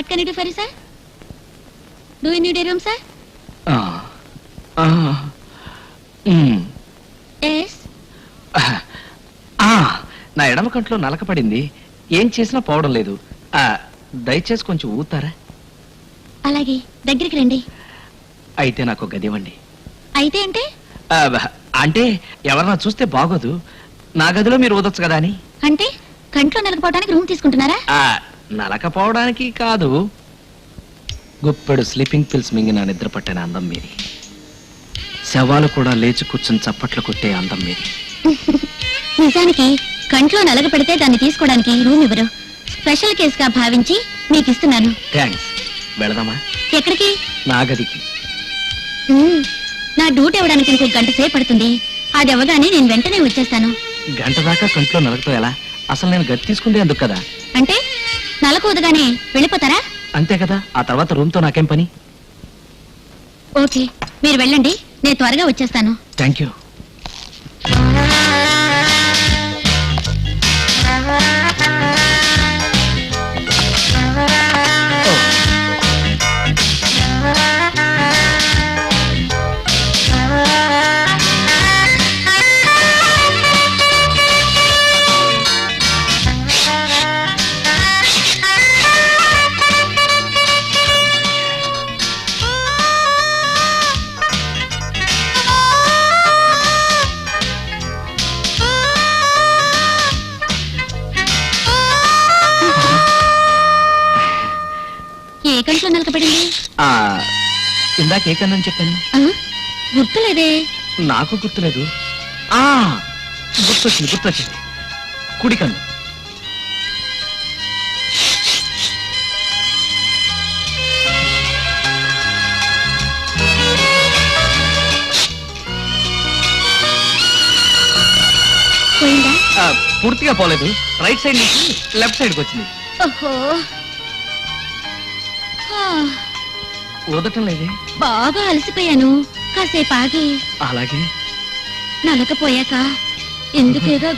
What can you for sir? Do you need a room sir? Yes నా ఎడమ కంట్లో నలక పడింది. ఏం చేసినా పోవడం లేదు. ఆ, దయచేసి కొంచెం ఊతారా? అలాగే దగ్గరికి రండి. అయితే నాకు ఒక గది ఇవ్వండి. అయితే అంటే? అంటే ఎవరన్నా చూస్తే బాగోదు. నా గదిలో మీరు ఊదొచ్చు కదా అని. అంటే కంట్లో నలకపోవడానికి రూమ్ తీసుకుంటున్నారా? నలకపోవడానికి కాదు. గుప్పెడు స్లీపింగ్ పిల్స్ మింగిన నిద్ర పట్టిన అందం మీది. శవాలు కూడా లేచి కూర్చుని చప్పట్లు కొట్టే అందం మీది. నిజానికి కంట్లో నలగ పెడితే దాన్ని తీసుకోవడానికి రూమ్ ఇవ్వరు స్పెషల్ కేసుగా భావించి మీకు ఇస్తున్నాను థ్యాంక్స్. వెళదామా? ఎక్కడికి? నా గదికి. నా డ్యూటీ ఇవ్వడానికి ఇంకో గంట సేపు పడుతుంది. అది అవ్వగానే నేను వెంటనే వచ్చేస్తాను. గంట దాకా కంట్లో నలకతో ఎలా? అసలు నేను గది తీసుకుంది ఎందుకు కదా? అంటే నలకూదగానే వెళ్ళిపోతారా? అంతే కదా ఆ తర్వాత రూమ్తో నాకేం పని? ఓకే మీరు వెళ్ళండి నేను త్వరగా వచ్చేస్తాను. థ్యాంక్ యూ ఏ కంట్లో నలకపడింది ఆ, ఇందాక ఏ కన్నా చెప్పాను? ఆ? గుర్తులేదే. నాకు గుర్తులేదు. ఆ గుర్తొచ్చింది గుర్తొచ్చింది. కుడి కన్ను. పోయిందా? ఆ, పూర్తిగా పోలేదు. రైట్ సైడ్ నుంచి లెఫ్ట్ సైడ్కి వచ్చింది. ఓహో. ఊదటం లేదే. బాగా అలసిపోయాను. కాసేపు ఆగి. అలాగే. నలకపోయాక ఎందుకేగా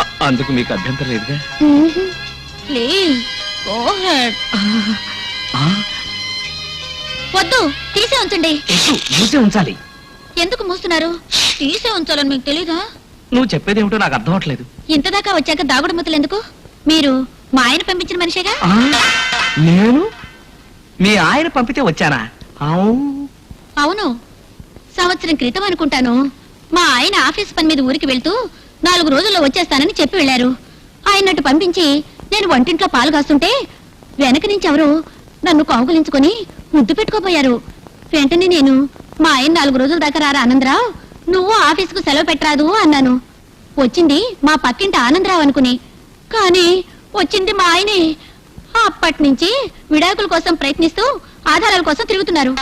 అ- అందుకు మీకు అభ్యంతరం లేదుగా? ప్లీజ్ గో హెడ్ ఆ, వద్దు తీసే ఉంచండి. మూసే ఉంచాలి. ఎందుకు మూస్తున్నారు? తీసే ఉంచాలని మీకు తెలీదా? నువ్వు చెప్పేది ఏమిటో నాకు అర్థం అవట్లేదు. ఇంతదాకా వచ్చాక దాగుడు ముద్దలు ఎందుకు? మీరు మా ఆయన పంపించిన మనిషిగా? ఆ, నేను? మీ ఆయన పంపితే వచ్చారా? అవును. సంవత్సరం క్రితం అనుకుంటాను. మా ఆయన ఆఫీస్ పని మీద ఊరికి వెళ్తూ నాలుగు రోజుల్లో వచ్చేస్తానని చెప్పి వెళ్ళారు. ఆయనట్టు పంపించి నేను వంటింట్లో పాలు కాస్తుంటే వెనక నుంచి ఎవరు నన్ను కౌగులించుకొని ముద్దు పెట్టుకోపోయారు. వెంటనే నేను మా ఆయన నాలుగు రోజుల దాకా రారా ఆనందరావు? నువ్వు ఆఫీస్కు సెలవు పెట్టరాదు అన్నాను. వచ్చింది మా పక్కింటి ఆనందరావు అనుకుని. కానీ వచ్చింది మా ఆయనే. అప్పటి నుంచి విడాకుల కోసం ప్రయత్నిస్తూ ఆధారాల కోసం తిరుగుతున్నారు.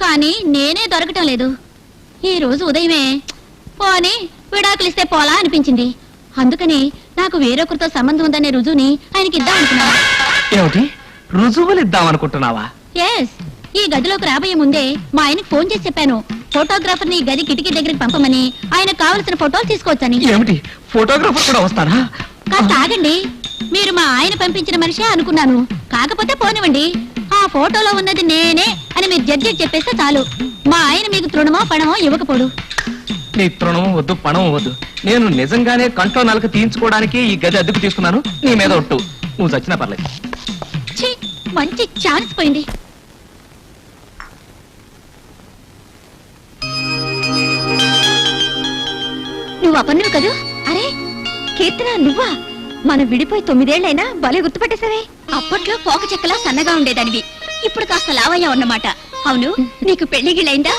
కానీ నేనే దొరకటం లేదు. ఈ రోజు ఉదయమే పోని విడాకులు ఇస్తే పోలా అనిపించింది. అందుకని నాకు వేరొకరితో సంబంధం ఉందనే రుజువుని ఆయనకి ఇద్దాం అనుకున్నాను. ఏమిటి? రుజువులు ఇద్దాం అనుకుంటున్నావా? ఎస్ ఈ గదిలోకి రాబోయే ముందే మా ఆయనకి ఫోన్ చేసి చెప్పాను. ఫోటోగ్రాఫర్ని గది కిటికీ దగ్గరికి పంపమని ఆయనకు కావలసిన ఫోటోలు తీసుకోవచ్చని. ఏమిటి? ఫోటోగ్రాఫర్ కూడా వస్తానా కాస్త ఆగండి. మీరు మా ఆయన పంపించిన మనిషే అనుకున్నాను. కాకపోతే పోనివ్వండి. ఆ ఫోటోలో ఉన్నది నేనే అని మీరు జడ్జి చెప్పేస్తే చాలు. మా ఆయన మీకు తృణమో పణమో ఇవ్వకపోడు. నీ తృణం వద్దు పణం వద్దు. నేను నిజంగానే కంట్లో నలక తీయించుకోవడానికి ఈ గది అద్దెకు తీసుకున్నాను. నీ మీద ఒట్టు. నువ్వు చచ్చినా పర్లేదు. ఛీ, మంచి ఛాన్స్ పోయింది. నువ్వు అపన్నువు కదూ? అరే కీర్తన నువ్వా? మనం విడిపోయి తొమ్మిదేళ్ళైనా భలే గుర్తుపట్టేసావే అప్పట్లో పోక చెక్కలా సన్నగా ఉండేదానివి. ఇప్పుడు కాస్త లావయ్యా ఉన్నమాట. అవును నీకు పెళ్ళి గిళ్ళైందా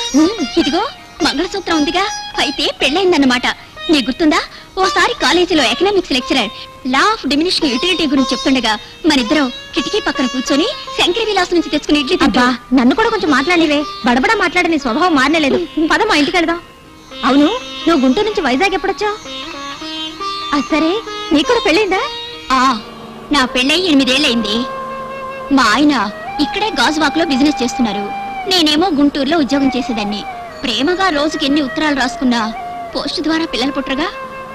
ఇదిగో మంగళసూత్రం ఉందిగా. అయితే పెళ్ళైందన్నమాట నీ గుర్తుందా? ఓసారి కాలేజీలో economics lecturer law of diminishing utility గురించి చెప్తుండగా మనిద్దరం కిటికీ పక్కన కూర్చొని శంకర విలాస్ నుంచి తెచ్చుకుని ఇడ్లీ తింటా. నన్ను కూడా కొంచెం మాట్లాడలేవే బడబడా మాట్లాడని స్వభావం మారలేదు పద మా ఇంటికి వెళ్దాం. అవును నువ్వు గుంటూరు నుంచి వైజాగ్ ఎప్పుడొచ్చావు? సరే. నీకు కూడా పెళ్ళైందా? ఆ నా పెళ్ళై ఎనిమిదేళ్ళైంది. మా ఆయన ఇక్కడే గాజువాక్లో బిజినెస్ చేస్తున్నారు. నేనేమో గుంటూరులో ఉద్యోగం చేసేదాన్ని. ప్రేమగా రోజుకి ఎన్ని ఉత్తరాలు రాసుకున్నా పోస్ట్ ద్వారా పిల్లలు పుట్టరుగా.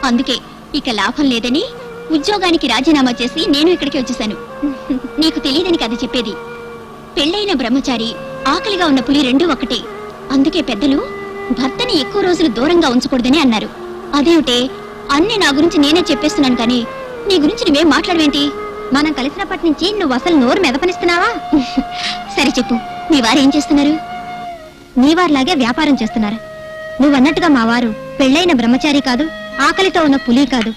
అందుకే ఇక లాభం లేదని ఉద్యోగానికి రాజీనామా చేసి నేను ఇక్కడికి వచ్చేసాను నీకు తెలియదని కథ చెప్పేది. పెళ్ళైన బ్రహ్మచారి ఆకలిగా ఉన్న పులి రెండూ ఒకటే. అందుకే పెద్దలు భర్తని ఎక్కువ రోజులు దూరంగా ఉంచకూడదని అన్నారు. అదేమిటే అన్ని నా గురించి నేనే చెప్పేస్తున్నాను కానీ నీ గురించి నువ్వేం మాట్లాడవేంటి? మనం కలిసినప్పటి నుంచి నువ్వు అసలు నోరు మెదపనిస్తున్నావా? సరే చెప్పు మీ వారు ఏం చేస్తున్నారు? నీ వారిలాగే వ్యాపారం చేస్తున్నారు. నువ్వన్నట్టుగా మా వారు పెళ్ళైన బ్రహ్మచారి కాదు ఆకలితో ఉన్న పులి కాదు.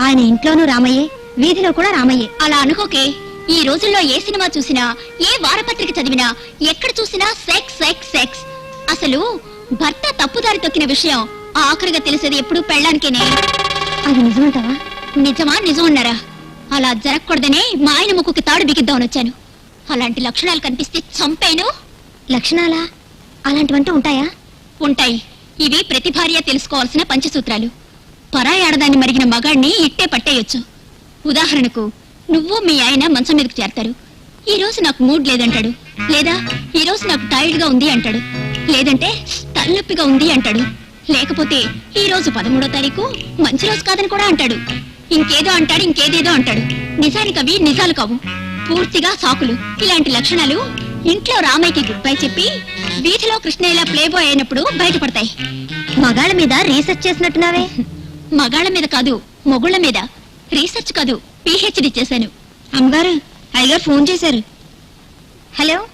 ఆయన ఇంట్లోనూ రామయ్యే వీధిలో కూడా రామయ్యే. అలా అనుకోకే ఈ రోజుల్లో ఏ సినిమా చూసినా ఏ వారపత్రిక చదివినా ఎక్కడ చూసినా సెక్స్ సెక్స్ సెక్స్ అసలు భర్త తప్పుదారి తొక్కిన విషయం ఆఖరిగా తెలిసేది ఎప్పుడు పెళ్ళానికేనే. అది నిజమంటావా? నిజమా నిజం అన్నారా అలా జరగకూడదనే మా ఆయన ముక్కుకి తాడు బిగిద్దామని వచ్చాను. అలాంటి లక్షణాలు కనిపిస్తే చంపేను. లక్షణాలా? అలాంటివంటూ ఉంటాయా? ఉంటాయి. ఇవి ప్రతి భార్య తెలుసుకోవాల్సిన పంచసూత్రాలు. పరాయి ఆడదాన్ని మరిగిన మగాడిని ఇట్టే పట్టేయొచ్చు. ఉదాహరణకు నువ్వు మీ ఆయన మంచం మీదకు చేరతారు. ఈ రోజు నాకు మూడ్ లేదంటాడు. లేదా ఈ రోజు నాకు టైర్డ్గా ఉంది అంటాడు. లేదంటే తలనొప్పిగా ఉంది అంటాడు. లేకపోతే ఈ రోజు పదమూడో తారీఖు మంచి రోజు కాదని కూడా అంటాడు. ఇంకేదో అంటాడు ఇంకేదేదో అంటాడు. నిజానికి అవి నిజాలు కావు. పూర్తిగా సాకులు. ఇలాంటి లక్షణాలు ఇంట్లో రామయ్యకి గుడ్ బై చెప్పి వీధిలో కృష్ణయ్యలా ప్లేబాయ్ అయినప్పుడు బయటపడతాయి. మగాళ్ళ మీద రీసెర్చ్ చేసినట్టున్నావే? మగాళ్ళ మీద కాదు మొగుళ్ళ మీద. రీసెర్చ్ కాదు పిహెచ్డి చేశాను. అమ్మగారు అయ్యగారు ఫోన్ చేశారు. హలో?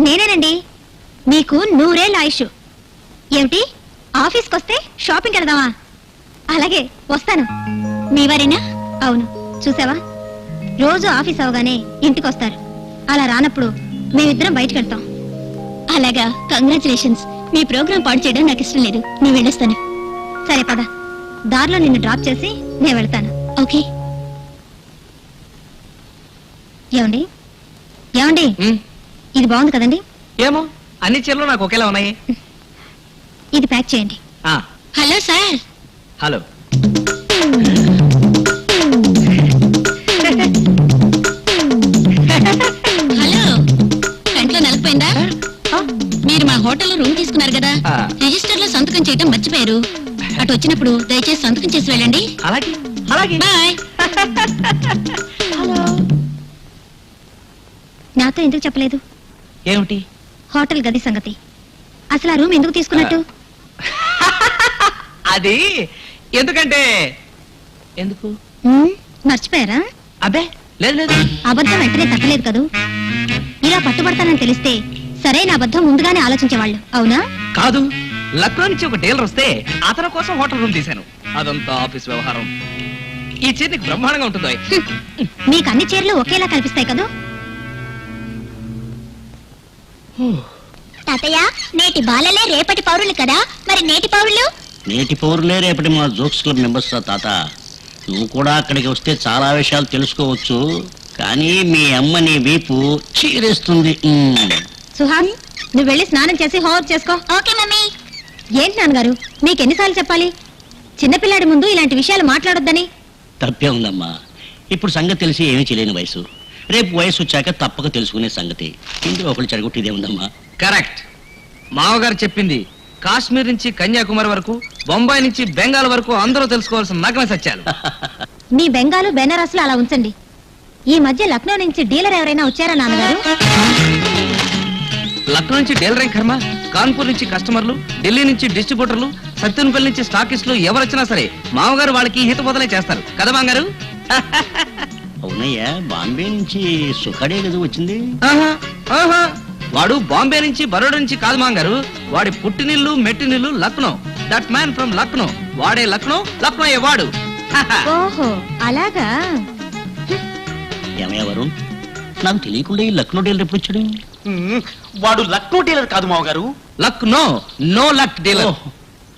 నేనేనండి? మీకు నూరేళ్ళ ఆయుష్. ఏమిటి? ఆఫీస్కి వస్తే షాపింగ్ వెళదామా? అలాగే వస్తాను. మీ వారేనా? అవును. చూసావా? రోజు ఆఫీస్ అవగానే ఇంటికి వస్తారు అలా రానప్పుడు మేమిద్దరం బయటకు వెళ్తాం. అలాగా. కంగ్రాచులేషన్స్. మీ ప్రోగ్రాం పాడు చేయడం నాకు ఇష్టం లేదు. నేను వెళ్ళొస్తాను. సరే పద. దారిలో నిన్ను డ్రాప్ చేసి నేను వెళ్తాను. ఓకే? ఏమండి? ఏమండి? ఇది బాగుంది కదండి? ఏమో? అన్ని చీరలు నాకు ఒకేలా ఉన్నాయి. ఇది ప్యాక్ చేయండి. ఆ, హలో సార్. హలో. హలో. కంట్లో నలిపోయిందా మీరు మా హోటల్లో రూమ్ తీసుకున్నారు కదా. రిజిస్టర్లో సంతకం చేయడం మర్చిపోయారు. అటు వచ్చినప్పుడు దయచేసి సంతకం చేసి వెళ్ళండి. అలాగే. అలాగే. బాయ్. నాతో ఎందుకు చెప్పలేదు? ఏమిటి? హోటల్ గది సంగతి. అసలు ఆ రూమ్ ఎందుకు తీసుకున్నట్టు? అది ఎందుకంటే ఎందుకు? ఉమ్, మర్చిపోయారా? అబ్బే లేదు లేదు. అబద్ధం వెంటనే తట్టలేదు కదూ. ఇలా పట్టుబడతానని తెలిస్తే సరైన అబద్ధం ముందుగానే ఆలోచించేవాళ్ళు అవునా? కాదు లక్నో నుంచి ఒక డీలర్ వస్తే అతని కోసం హోటల్ రూమ్ తీశాను. అదంతా ఆఫీస్ వ్యవహారం. ఈ చేతికి బ్రహ్మాండంగా ఉంటుంది. మీకు అన్ని చీరలు ఒకేలా కనిపిస్తాయి కదూ. తాతయ్య నేటి బాలలే రేపటి పౌరులు కదా. మరి నేటి పౌరులు? నేటి పౌరులే రేపటి మా జోక్స్ క్లబ్ మెంబర్స్ రా తాత. నువ్వు కూడా అక్కడికి వస్తే చాలా విషయాలు తెలుసుకోవచ్చు. కానీ మీ అమ్మ నీ వీపు చీరేస్తుంది. సుహాన్ నువ్వు వెళ్ళి స్నానం చేసి హోంవర్క్ చేసుకో. Okay mummy. ఏంటి నాన్నగారు మీకు ఎన్నిసార్లు చెప్పాలి? చిన్నపిల్లాడి ముందు ఇలాంటి విషయాలు మాట్లాడొద్దని. తప్పే ఉందమ్మా. ఇప్పుడు సంగతి తెలిసి ఏమీ చేయలేని వయసు. రేపు వయసు వచ్చాక తప్పక తెలుసుకునే సంగతి. ఇంటి ఒకళ్ళు చెడగొట్టిదే ఉందమ్మా. కరెక్ట్. మామగారు చెప్పింది కాశ్మీర్ నుంచి కన్యాకుమారి వరకు బొంబాయి నుంచి బెంగాల్ వరకు అందరూ తెలుసుకోవాల్సిన నగ్న సత్యాలు. మీ బెంగాలు బెనారస్లు అలా ఉంచండి. ఈ మధ్య లక్నో నుంచి డీలర్ ఎవరైనా వచ్చారా నాన్నగారు? లక్నో నుంచి డీలరింగ్ కర్మ? కాన్పూర్ నుంచి కస్టమర్లు ఢిల్లీ నుంచి డిస్ట్రిబ్యూటర్లు సత్యనపల్లి నుంచి స్టాకిస్టులు ఎవరు వచ్చినా సరే మామగారు వాళ్ళకి హిత బదులే చేస్తారు. కదా మామగారు? అవునయ్యా బాంబే నుంచి సుఖడే కదా వచ్చింది. ఆహా, ఆహా. వాడు బాంబే నుంచి బరోడా నుంచి కాదు మామగారు. వాడి పుట్టినిల్లు మెట్టినిల్లు Lucknow. That man from Lucknow. వాడే లక్నో లక్నో ఏ వాడు ఓహో అలాగా? ఏమయ్య వరుణ్ నాకు తెలియకుండా ఈ లక్నో డీలర్ ఎప్పుడు వచ్చాడు. వాడు లక్నో డీలర్ కాదు మావగారు. Lucknow no luck dealer.